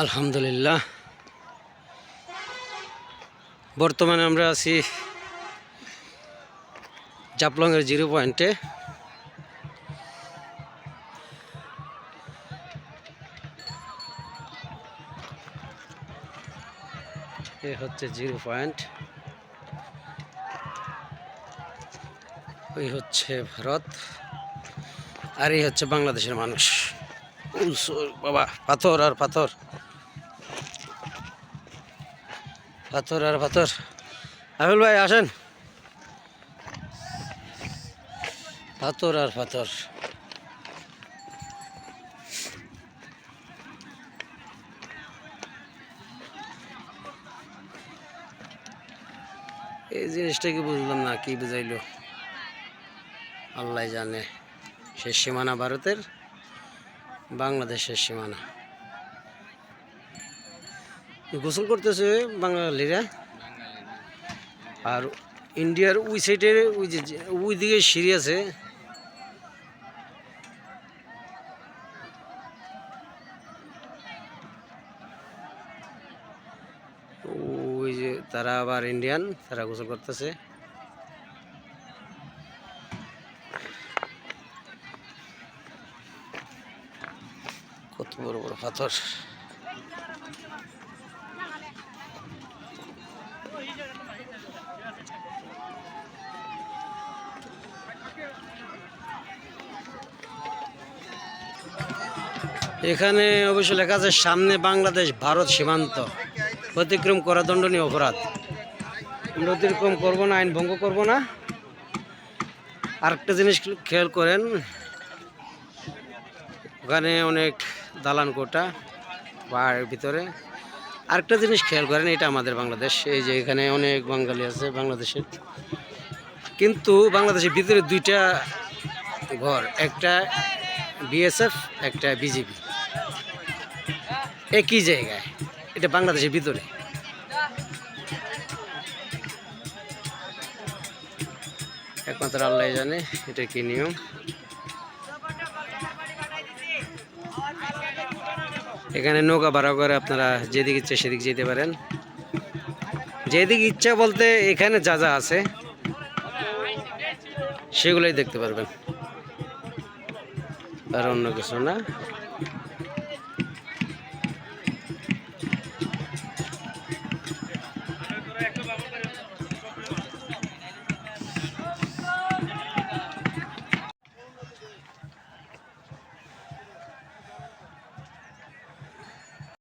আলহামদুলিল্লাহ। বর্তমানে আমরা আছি জাপলংয়ের জিরো পয়েন্টে। এ হচ্ছে জিরো পয়েন্ট। ওই হচ্ছে ভারত। আর এই হচ্ছে বাংলাদেশের মানুষ। বাবা, পাথর আর পাথর। পাথর আর পাথর। আহুল ভাই, আসেন। পাথর আর পাথর। এই জিনিসটা কি বুঝলাম না, কি বুঝাইলো? আল্লাহ জানে। শেষ সীমানা ভারতের বাংলাদেশের সীমানা। গোসল করতেছে বাঙালিরা আর ইন্ডিয়ার ওই সাইডের ওই যে- ওই দিকে সিঁড়ি আছে। ওই যে তারা আবার ইন্ডিয়ান তারা গোসল করতেছে। বড় বড় পাথর। এখানে অবশ্য লেখা আছে, সামনে বাংলাদেশ, ভারত সীমান্ত। অতিক্রম করা দণ্ডনীয় অপরাধ। আমরা অতিক্রম করব না, আইন ভঙ্গ করব না। আরেকটা জিনিস খেয়াল করেন, ওখানে অনেক দালান কোটা পাহাড়ের ভিতরে আরেকটা জিনিস খেয়াল করেন, এটা আমাদের বাংলাদেশ। এই যে এখানে অনেক বাঙালি আছে বাংলাদেশের কিন্তু বাংলাদেশের ভিতরে দুইটা ঘর, একটা বিএসএফ, একটা বিজেপি। একই জায়গায়, এটা বাংলাদেশের ভিতরে। একমাত্র আল্লাহ জানে এটা কি নিয়ম। এখানে নৌকা ভাড়া করে আপনারা যেদিকে ইচ্ছা সেদিক যেতে পারেন। যেদিক ইচ্ছা বলতে এখানে যা যা আছে, সেগুলোই দেখতে পারবেন। আর অন্য কিছু না।